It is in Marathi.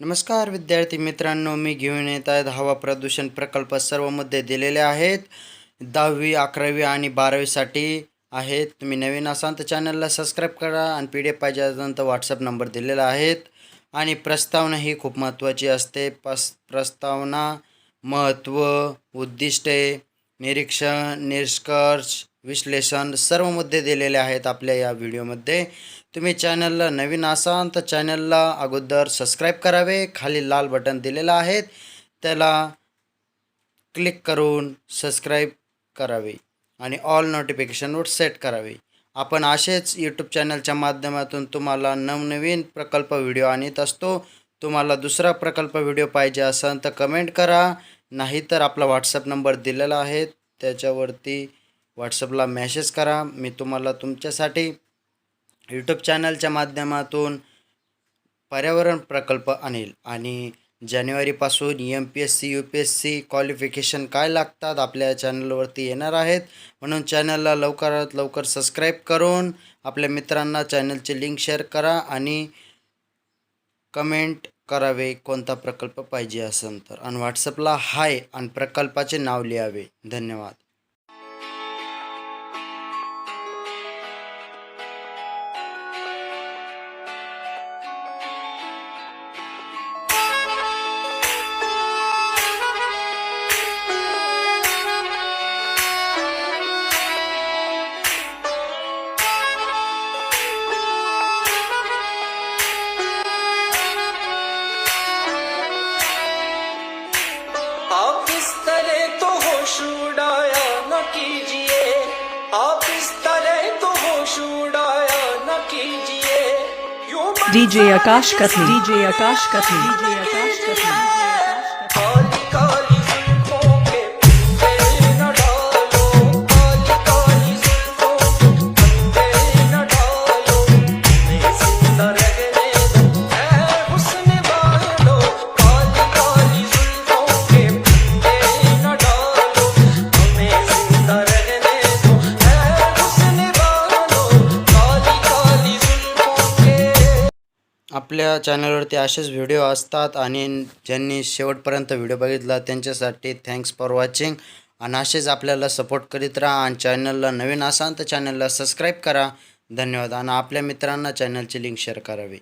नमस्कार विद्यार्थी मित्रांनो मी घेऊन येत आहे हवा प्रदूषण प्रकल्प. सर्व मुद्दे दिलेले आहेत. दहावी अकरावी आणि बारावीसाठी आहेत. तुम्ही नवीन असाल तर चॅनलला सबस्क्राईब करा आणि पी डी एफ पाहिजे असेल तर व्हॉट्सअप नंबर दिलेला आहेत. आणि प्रस्तावना ही खूप महत्त्वाची असते. पस प्रस्तावना महत्त्व उद्दिष्टे निरीक्षण निष्कर्ष विश्लेषण सर्व मुद्दे दिलेले आहेत आपल्या या व्हिडिओमध्ये. तुम्ही चॅनलला नवीन असाल तर चॅनलला अगोदर सबस्क्राईब करावे. खाली लाल बटन दिलेलं आहे. त्याला क्लिक करून सबस्क्राईब करावे आणि ऑल नोटिफिकेशनवर सेट करावे. आपण असेच यूट्यूब चॅनलच्या माध्यमातून तुम्हाला नवनवीन प्रकल्प व्हिडिओ आणत असतो. तुम्हाला दुसरा प्रकल्प व्हिडिओ पाहिजे असेल तर कमेंट करा. नाहीतर आपला व्हॉट्सअप नंबर दिलेला आहे. त्याच्यावरती व्हॉट्सअपला मेसेज करा. मी तुम्हाला तुमच्यासाठी यूट्यूब चॅनलच्या माध्यमातून पर्यावरण प्रकल्प आणेल. आणि जानेवारीपासून M P S C U P S C qualification काय लागतात आपल्या चॅनलवरती येणार आहेत. म्हणून चॅनलला लवकरात लवकर सबस्क्राईब करून आपल्या मित्रांना चॅनलची लिंक शेअर करा आणि कमेंट करावे कोणता प्रकल्प पाहिजे असेल तर. आणि व्हॉट्सअपला हाय आणि प्रकल्पाचे नाव लिहावे. धन्यवाद. DJ Akash Kathi DJ Akash Kathi DJ Akash आपल्या चॅनलवरती असेच व्हिडिओ असतात आणि ज्यांनी शेवटपर्यंत व्हिडिओ बघितला त्यांच्यासाठी थँक्स फॉर वॉचिंग आणि असेच आपल्याला सपोर्ट करीत राहा आणि चॅनलला नवीन असाल तर चॅनलला सबस्क्राईब करा. धन्यवाद. आणि आपल्या मित्रांना चॅनलची लिंक शेअर करावी.